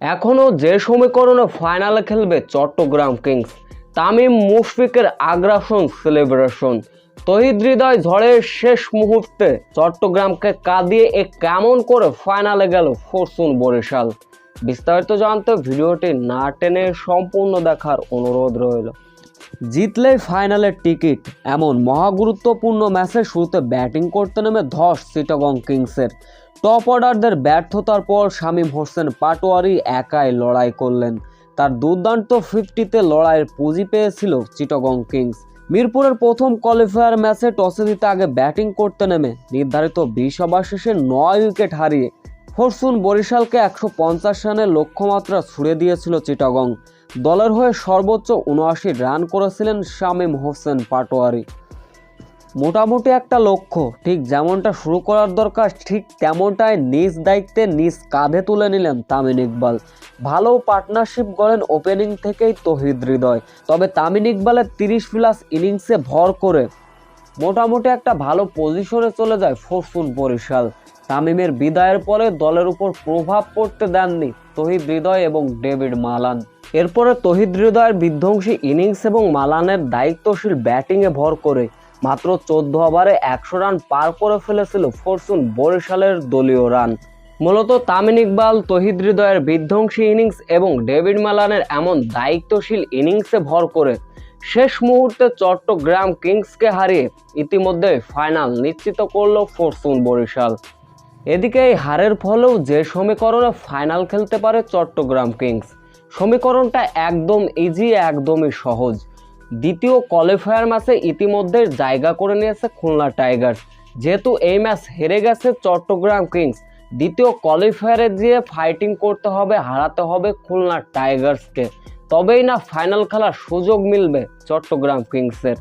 এখনও যে সমীকরণে ফাইনালে খেলবে চট্টগ্রাম কিংস, তামিম মুশফিকের আগ্রাসন সেলিব্রেশন তহিদ হৃদয় ঝড়ের শেষ মুহূর্তে চট্টগ্রামকে কাঁদিয়ে এ কেমন করে ফাইনালে গেল ফরচুন বরিশাল? বিস্তারিত জানতে ভিডিওটি না টেনে সম্পূর্ণ দেখার অনুরোধ রইল। জিতলেই ফাইনালের টিকিট। এমন মহাগুরুত্বপূর্ণ ম্যাচে শুরুতে ব্যাটিং করতে নেমে ধস চিটাগং কিংসের। টপ অর্ডারদের ব্যর্থতার পর শামীম হোসেন পাটোয়ারি একাই লড়াই করলেন। তার দুর্দান্ত ফিফটিতে লড়াইয়ের পুঁজি পেয়েছিল চিটাগং কিংস। মিরপুরের প্রথম কোয়ালিফায়ার ম্যাচে টসে দিতে আগে ব্যাটিং করতে নেমে নির্ধারিত বিশ ওভার শেষে নয় উইকেট হারিয়ে ফরচুন বরিশালকে একশো পঞ্চাশ রানের লক্ষ্যমাত্রা ছুড়ে দিয়েছিল চিটাগং। দলের হয়ে সর্বোচ্চ উনআশি রান করেছিলেন শামীম হোসেন পাটোয়ারি। মোটামুটি একটা লক্ষ্য, ঠিক যেমনটা শুরু করার দরকার, ঠিক তেমনটাই নিজ দায়িত্বে নিজ কাঁধে তুলে নিলেন তামিন ইকবাল। ভালো পার্টনারশিপ গড়েন ওপেনিং থেকেই তহিদ হৃদয়। তবে তামিন ইকবালের তিরিশ প্লাস ইনিংসে ভর করে মোটামুটি একটা ভালো পজিশনে চলে যায় ফরচুন বরিশাল। তামিমের বিদায়ের পরে দলের উপর প্রভাব পড়তে দেননি তহিদ হৃদয় এবং ডেভিড মালান। এরপরে তহিদ হৃদয়ের বিধ্বংসী ইনিংস এবং মালানের দায়িত্বশীল ব্যাটিংয়ে ভর করে মাত্র চোদ্দ ওভারে একশো রান পার করে ফেলেছিল ফরচুন বরিশালের দলীয় রান। মূলত তামিন ইকবাল, তহিদ হৃদয়ের বিধ্বংসী ইনিংস এবং ডেভিড মালানের এমন দায়িত্বশীল ইনিংসে ভর করে শেষ মুহূর্তে চট্টগ্রাম কিংসকে হারিয়ে ইতিমধ্যে ফাইনাল নিশ্চিত করল ফরচুন বরিশাল। এদিকে এই হারের ফলেও যে সমীকরণে ফাইনাল খেলতে পারে চট্টগ্রাম কিংস। সমীকরণটা একদম ইজি একদমই সহজ। দ্বিতীয় কোয়ালিফায়ার ম্যাচে ইতিমধ্যে জায়গা করে নিয়েছে খুলনা টাইগার্স যেহেতু এই ম্যাচ হেরে গেছে চট্টগ্রাম কিংস, দ্বিতীয় কোয়ালিফায়ারে গিয়ে ফাইটিং করতে হবে, হারাতে হবে খুলনা টাইগার্সকে তবেই না ফাইনাল খেলার সুযোগ মিলবে চট্টগ্রাম কিংসের।